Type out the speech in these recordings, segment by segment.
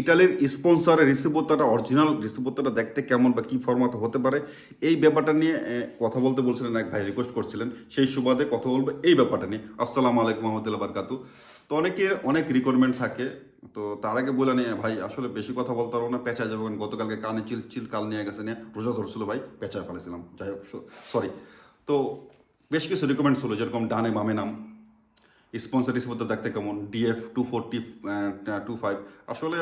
ইটালির স্পন্সরের রিসিভোত্তাটা অরিজিনাল রিসিভোত্তাটা দেখতে কেমন বা কী ফরমাতে হতে পারে, এই ব্যাপারটা নিয়ে কথা বলতে বলছিলেন, এক ভাই রিকোয়েস্ট করছিলেন। সেই সুবাদে কথা বলব এই ব্যাপারটা নিয়ে। আসসালামু আলাইকুম রহমতুল্লাহ বারকাতু। তো অনেকের অনেক রিকোয়ারমেন্ট থাকে, তো তার আগে বলে নিয়ে ভাই, আসলে বেশি কথা বলতে পারব না, পেঁচা যাব কারণ গতকালকে কানে চিল চিল কাল নিয়ে গেছে, নিয়ে রোজা ধরছিল ভাই, পেঁচা ফেলেছিলাম। যাই হোক সরি তো বেশ কিছু রিকমেন্ড ছিল, যেরকম ডানে বামে নাম স্পন্সর হিসেবে দেখতে কেমন? DF two forty two five আসলে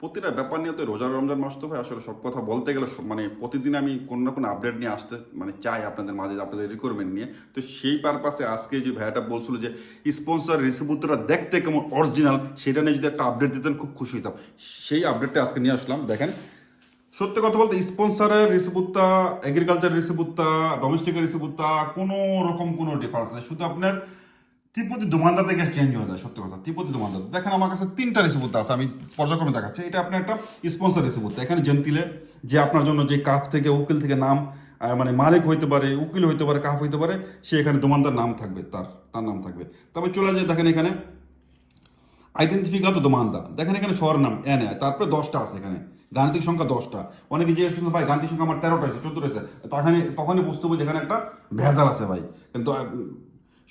প্রতিটা ব্যাপার নিয়ে তো রোজা রমজান মাস তো ভাই, আসলে সব কথা বলতে গেলে মানে প্রতিদিন আমি কোনো না কোনো আপডেট নিয়ে আসতে মানে চাই আপনাদের মাঝে আপনাদের রিকোয়ারমেন্ট নিয়ে। তো সেই পারপাসে আজকে যে ভাইয়াটা বলছিল যে স্পন্সর রিসিভুতরা দেখতে কেমন অরিজিনাল সেটা নিয়ে যদি একটা আপডেট দিতেন, খুব খুশি হতাম সেই আপডেটটা আজকে নিয়ে আসলাম, দেখেন। সত্যি কথা বলতে স্পন্সরের রিসিভুত্তা এগ্রিকালচার রিসিভুত্তা ডোমেস্টিকের রিসিভুত্তা কোনো রকম কোনো ডিফারেন্স নেই। শুধু আপনার তিব্বতি দোমানদার থেকে চেঞ্জ হয়ে যায়, সত্যি কথা। তিব্বতি দোমানদার। দেখেন আমার কাছে তিনটা রিসিভুত্তা আছে, আমি পর্যায়ক্রমে দেখাচ্ছি। এটা আপনার একটা স্পন্সর রিসিভুত্তা এখানে জেন্তিলে যে আপনার জন্য যে কাপ থেকে, উকিল থেকে নাম মানে মালিক হইতে পারে, উকিল হইতে পারে কাপ হইতে পারে, সে এখানে দোমানদার নাম থাকবে, তার তার নাম থাকবে। তবে চলে যায় দেখেন এখানে আইডেন্টিফিকাতো দোমান্দা দেখেন এখানে শহরের নাম এনে তারপরে দশটা আছে এখানে। গাণিতিক সংখ্যা দশটা। অনেকে জিজ্ঞেস করছেন, ভাই, গাণিতিক সংখ্যা আমার তেরোটা আছে চোদ্দটা আছে তখনই তখনই বুঝতে হবে যেখানে একটা ভেজাল আছে ভাই। কিন্তু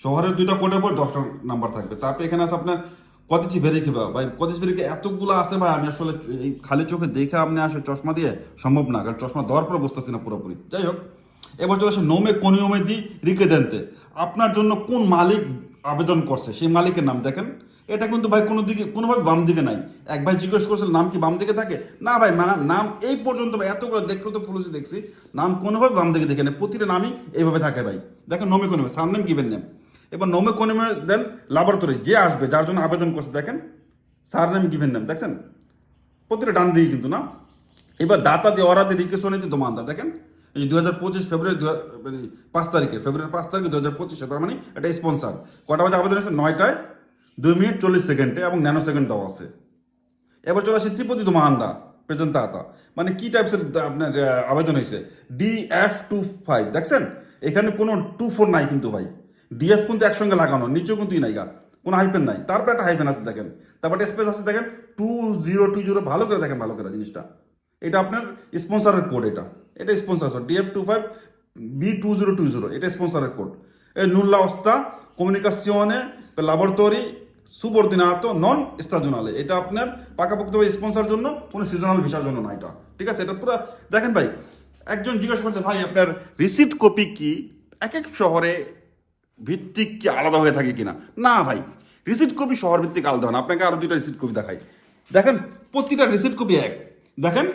শহরের দুইটা কোটের পর দশটা নাম্বার থাকবে। তারপরে এখানে আছে আপনার কতিচি বেরিয়ে খেবা ভাই কতিচি বেরিয়ে এতগুলো আছে ভাই, আমি আসলে এই খালি চোখে দেখে আপনি আসে চশমা দিয়ে সম্ভব না, কারণ চশমা দেওয়ার পরে বুঝতেছি না পুরোপুরি। যাই হোক, এবার চলে আসে নোমে কোনিয়মে দি রিকে দেনতে আপনার জন্য কোন মালিক আবেদন করছে? সেই মালিকের নাম দেখেন। এটা কিন্তু ভাই কোনো দিকে কোনোভাবে বাম দিকে নাই। এক ভাই জিজ্ঞেস করছিল, নাম কি বাম দিকে থাকে? না ভাই নাম এই পর্যন্ত ভাই, এতগুলো দেখতে তো পুলিশে দেখছি। নাম কোনোভাবে বাম দিকে দেখে নেই। প্রতিটা নামই এইভাবে থাকে ভাই। দেখেন নোমে কোনিমে সামনেম গিভেন নেম? এবার নমে কোনিমে দেন? লাবরেটরি যে আসবে, যার জন্য আবেদন করছে, দেখেন সার নেম গিভেন নেম দেখছেন? প্রতিটা ডান দিকে কিন্তু না? এবার দাতা দিয়ে অরাধে রিকেশনীতে দোমানদা দেখেন? এই দু হাজার পঁচিশ ফেব্রুয়ারি মানে পাঁচ তারিখে ফেব্রুয়ারি পাঁচ তারিখে দু হাজার পঁচিশে, তার মানে এটা স্পন্সার কটা বাজে আবেদন আছে নয়টায়। দুই মিনিট চল্লিশ সেকেন্ডে এবং ন্যানো সেকেন্ড দেওয়া আছে। এবার চলে আসে ত্রিপতি দোমানদা প্রেজেন্টাতা মানে কি টাইপসের আপনার আবেদন হয়েছে? ডি এফ টু ফাইভ দেখছেন? এখানে কোনো টু ফোর নাই কিন্তু ভাই। ডিএফ কিন্তু একসঙ্গে লাগানো, নিচেও কিন্তু নাই গা কোনো হাইপেন নাই। তারপর একটা হাইপেন আছে দেখেন, তারপর একটা স্পেস আছে দেখেন টু জিরো টু জিরো ভালো করে দেখেন, ভালো করে জিনিসটা। এটা আপনার স্পন্সরের কোড এটা। এটা sponsor DF two five B two zero two zero এটা স্পন্সরের কোড এ nulla osta comunicazione per lavoratori non stagionale এটা আপনার পাকাপোক্তভাবে স্পন্সর জন্য, কোনো সিজনাল ভিসার জন্য না এটা। ঠিক আছে? এটা পুরো, দেখেন ভাই, একজন জিজ্ঞাসা করছে, ভাই, আপনার রিসিপ্ট কপি কি? এক এক শহরে ভিত্তিক কি আলাদা হয়ে থাকে কিনা? না ভাই রিসিপ্ট কপি শহর ভিত্তিক আলাদা হয় না। আপনাকে আরও দুইটা রিসিপ্ট কপি দেখাই। দেখেন, প্রতিটা রিসিপ্ট কপি এক। দেখেন,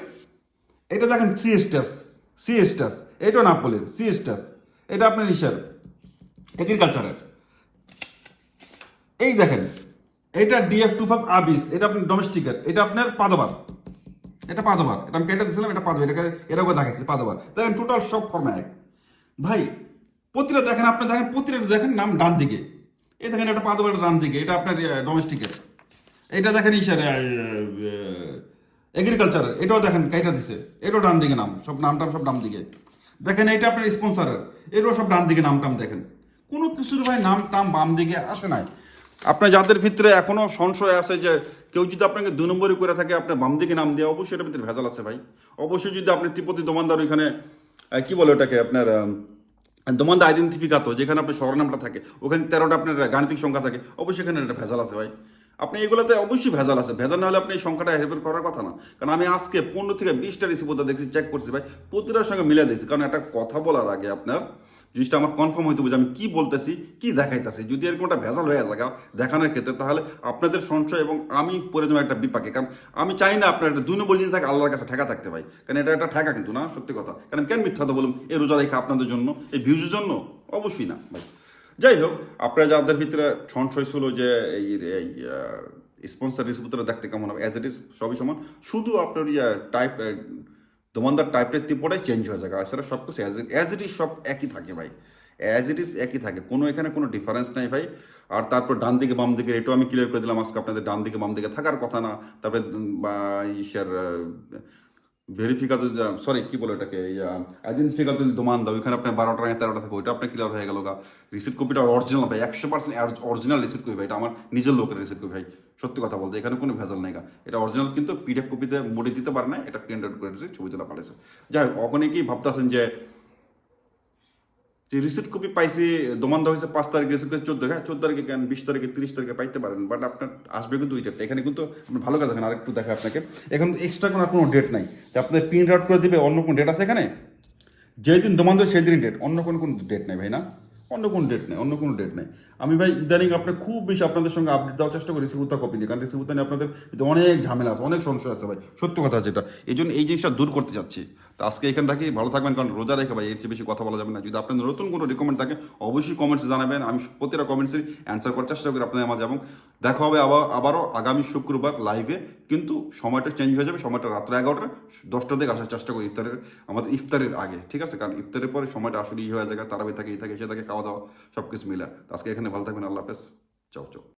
এটা দেখেন সি স্টাস সি স্টাস এটা নাপোলের সি স্টাস এটা আপনার ইসের এগ্রিকালচারের এই দেখেন, এটা ডিএফ টু ফাইভ আবিস এটা আপনার ডোমেস্টিকের এটা আপনার পাদবার। এটা পাদবার, এটা আমি কেটে দিয়েছিলাম এটা পাদবার এটা এরকম দেখাচ্ছি পাদবার। দেখেন টোটাল সব ফর্মে এক। ভাই প্রতিটা দেখেন, আপনি দেখেন প্রতিটা দেখেন নাম ডান দিকে। এই দেখেন এটা পাদবার ডান দিকে, এটা আপনার ডোমেস্টিকের এটা দেখেন ইসের এগ্রিকালচার এটাও দেখেন, কাইটা দিছে। এটাও ডান দিকে নাম, সব নাম টাম সব ডান দিকে। দেখেন এটা আপনার স্পন্সরের এটাও সব ডান দিকে নাম টাম দেখেন। কোনো কিছুর ভাই নাম টাম বাম দিকে আসে নাই। আপনার যাদের ভিতরে এখনও সংশয় আছে যে কেউ যদি আপনাকে দু নম্বরই করে থাকে, আপনার বাম দিকে নাম দেওয়া অবশ্যই এটার ভিতরে ভেজাল আছে ভাই। অবশ্যই যদি আপনি ত্রিপতি দোমানদার ওইখানে কি বলে ওটাকে আপনার দোমানদা আইডেন্টিফিকাতো যেখানে আপনার শহর নামটা থাকে, ওখানে তেরোটা আপনার গাণিতিক সংখ্যা থাকে, অবশ্যই এখানে একটা ভেজাল আছে ভাই। আপনি এগুলোতে অবশ্যই ভেজাল আছে। ভেজাল না হলে আপনি এই সংখ্যাটা হেরফের করার কথা না। কারণ আমি আজকে পনেরো থেকে বিশটা রিসিপ্ট দেখছি চেক করছি ভাই। প্রতিটার সঙ্গে মিলে দিয়েছি। কারণ একটা কথা বলার আগে আপনার জিনিসটা আমার কনফার্ম হইতে যে আমি কি বলতেছি, কি দেখাইতেছি? যদি এরকম একটা ভেজাল হয়ে যায় দেখানোর ক্ষেত্রে তাহলে আপনাদের সংশয় এবং আমি পরে যাব একটা বিপাকে। কারণ আমি চাই না আপনার একটা দুই নম্বর জিনিস থাকে, আল্লাহর কাছে ঠেকা থাকতে ভাই। কারণ এটা একটা ঠেকা কিন্তু না, সত্যি কথা। কারণ কেন মিথ্যা তো বলুন? এই রোজা রেখা আপনাদের জন্য, এই ভিউজের জন্য? অবশ্যই না ভাই। যাই হোক, আপনারা যাদের ভিতরে সংশয় ছিল যে এই স্পন্সার রিসিপ্টটা দেখতে কেমন হবে? অ্যাজ ইট ইজ সবই সমান। শুধু আপনার ইয়া টাইপ দোমানদার টাইপের ত্রিপটাই চেঞ্জ হয়ে যাবে। সেটা সব কিছু অ্যাজ অ্যাজ ইট ইজ সব একই থাকে ভাই। অ্যাজ ইট ইজ একই থাকে। কোনো এখানে কোনো ডিফারেন্স নাই ভাই। আর তারপর ডান দিকে, বাম দিকে এটাও আমি ক্লিয়ার করে দিলাম। আজকে আপনাদের ডান দিকে, বাম দিকে থাকার কথা না। তারপরে ইসের ভেরিফিকাতো সরি কি বলে ওটাকে? আইডেন্টিফিকাতুল দোমান দাও ওইখানে আপনার বারোটা না তেরোটা থাকে ওইটা আপনার ক্লিয়ার হয়ে গেল গা। রিসিভ কপিটা অরিজিনাল ভাই, একশো পার্সেন্ট অরিজিনাল রিসিভ কপি ভাই, এটা আমার নিজের লোকের রিসিভ কপি ভাই। সত্যি কথা বলতে, এখানে কোনো ভেজাল নেই গা। এটা অরিজিনাল কিন্তু পিডিএফ কপিতে মোড়ে দিতে পারে না এটা প্রিন্ট আউট করে ছবি তোলা পারেছে যাই হোক, অনেকেই ভাবতেছেন যে যে রিসিট কপি পাইছি, দোমান্দা হয়েছে পাঁচ তারিখ রিসিট করেছে চোদ্দ হ্যাঁ চোদ্দ তারিখে কেন? বিশ তারিখে, তিরিশ তারিখে পাইতে পারেন বাট আপনার আসবে কিন্তু ওই ডেটটা এখানে কিন্তু আপনার ভালো কাজ দেখেন, আরেকটু দেখা আপনাকে। এখন এক্সট্রা কোনো কোনো ডেট নাই। যে আপনাদের প্রিন্ট আউট করে দিবে, অন্য কোনো ডেট আছে এখানে? যেদিন সেই দিন ডেট অন্য কোনো কোনো ডেট নেই ভাই, না? অন্য কোনো ডেট নেই, অন্য কোনো ডেট নেই। আমি ভাই, ইদানিং আপনার খুব বেশি আপনাদের সঙ্গে আপডেট দেওয়ার চেষ্টা করি রিসিভুতা কপি নিয়ে। কারণ রিসিভুতা নিয়ে আপনাদের অনেক ঝামেলা আছে, অনেক সংশয় আছে ভাই। সত্য কথা যেটা। এই জন্য এই জিনিসটা দূর করতে চাচ্ছি। তো আজকে এখানে রাখি ভালো থাকবেন, কারণ রোজা রেখে ভাই, এর চেয়ে বেশি কথা বলা যাবে না। যদি আপনাদের নতুন কোনো রিকমেন্ড থাকে, অবশ্যই কমেন্টস জানাবেন। আমি প্রতিটা কমেন্টসে অ্যান্সার করার চেষ্টা করি আপনাদের মাঝে এবং দেখা হবে আবার, আবারও আগামী শুক্রবার লাইভে কিন্তু সময়টা চেঞ্জ হয়ে যাবে, সময়টা রাত্রে এগারোটা দশটা থেকে আসার চেষ্টা করি ইফতারের, আমাদের ইফতারের আগে। ঠিক আছে? কারণ ইফতারের পরে সময়টা আসলে ই হয়ে যায় তারাবি থাকে, এই থাকে, সে থাকে, খাওয়া দাওয়া সব কিছু মিলে। তো আজকে এখানে ভালো থাকবেন আল্লাহ হাফেজ। চাও চাও।